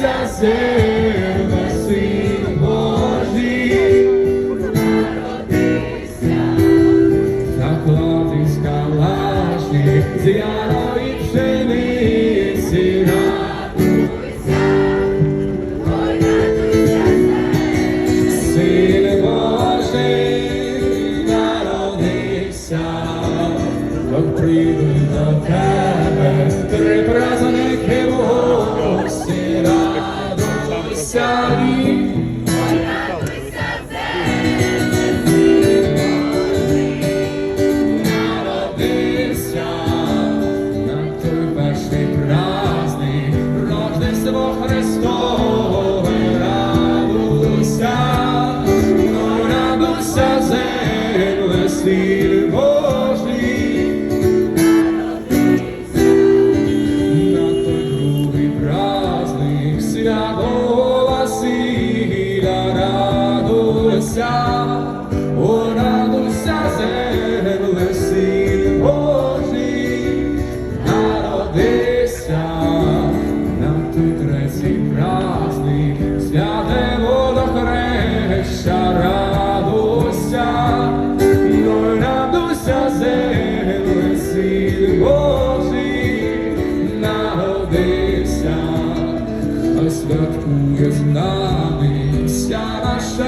радуйся, земле, син Божий, Закладись калашник, з ярої пшениці, Син Божий народився, до тебе, радуйся і народився на той перший праздник, Рождество Христове, радуйся, радуйся, земле, син радуйся, о, радуйся, земле, син Божий, народився на той третій праздник, святе водохреща, радуйся, ой, радуйся, земле, син Божий, народився, а святкує з нами вся наша